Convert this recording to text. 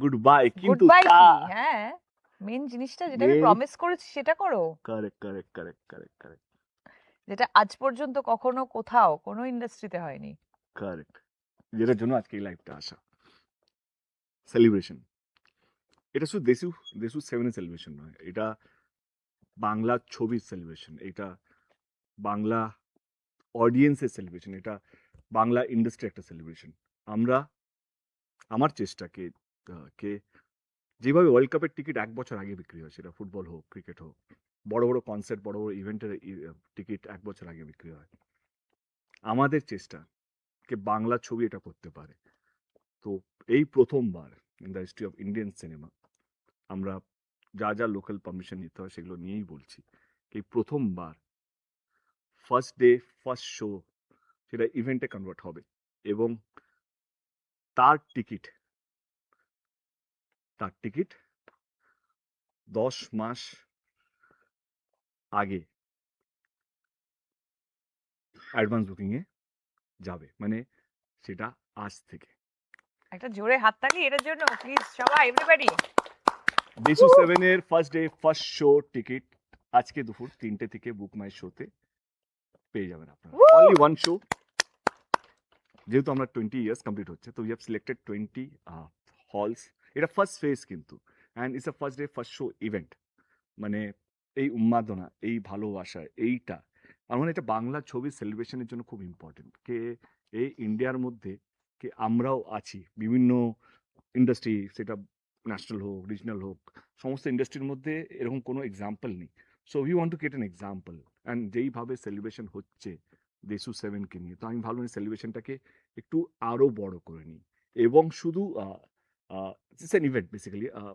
Good bye কিন্তু তা হ্যাঁ মেন জিনিসটা যেটা আমি প্রমিস করেছি সেটা করো। Correct correct correct correct correct যেটা আজ পর্যন্ত কখনো কোথাও কোনো ইন্ডাস্ট্রিতে হয়নি। কারেক্ট যেটার জন্য আজকে এই লাইভটা আসা। সেলিব্রেশন এটা শুধু দেশু দেশু সেভেনের সেলিব্রেশন নয়। এটা বাংলা ছবির সেলিব্রেশন এটা বাংলা অডিয়েন্সের সেলিব্রেশন এটা বাংলা ইন্ডাস্ট্রি একটা সেলিব্রেশন আমরা আমার চেষ্টা কে যেভাবে ওয়ার্ল্ড কাপের টিকিট এক বছর আগে বিক্রি হয়, সেটা ফুটবল হোক ক্রিকেট হোক, বড় বড় কনসার্ট বড় বড় ইভেন্টের টিকিট এক বছর আগে বিক্রি হয়। আমাদের চেষ্টা কে বাংলা ছবি এটা করতে পারে। তো এই প্রথমবার in the history of Indian cinema আমরা যা যা লোকাল পারমিশন নিতে হয় সেগুলো নিয়েই বলছি। এই প্রথমবার ফার্স্ট ডে ফার্স্ট শো সেটা ইভেন্টে কনভার্ট হবে এবং তার টিকিট তার টিকিট দশ মাস আগে অ্যাডভান্স বুকিংয়ে যাবে। মানে সেটা আজ থেকে। একটা জোরে হাততালি এটার জন্য প্লিজ সবাই এভরিবডি দেশু সেভেনের first day first show ticket আজকে দুপুর তিনটে থেকে বুক মাই শোতে পেয়ে যাবেন আপনারা। অনলি ওয়ান শো যেহেতু আমরা টোয়েন্টি ইয়ার্স কমপ্লিট হচ্ছে তো we have selected twenty halls এটা ফার্স্ট ফেজ কিন্তু। And it's a first day first show event মানে এই উন্মাদনা, এই ভালোবাসা, এইটা। আমার মনে এটা বাংলা ছবির সেলিব্রেশনের জন্য খুব ইম্পর্টেন্ট কে এই ইন্ডিয়ার মধ্যে কে আমরাও আছি। বিভিন্ন ইন্ডাস্ট্রি সেটা ন্যাশনাল হোক রিজনাল হোক, সমস্ত ইন্ডাস্ট্রির মধ্যে এরকম কোনো এক্সাম্পল নেই। So we want to get an example and যেইভাবে সেলিব্রেশন হচ্ছে দেশু সেভেনকে নিয়ে, তো আমি ভাবলাম সেলিব্রেশনটাকে একটু আরও বড় করে নিই। এবং শুধু ইটস অ্যান ইভেন্ট বেসিক্যালি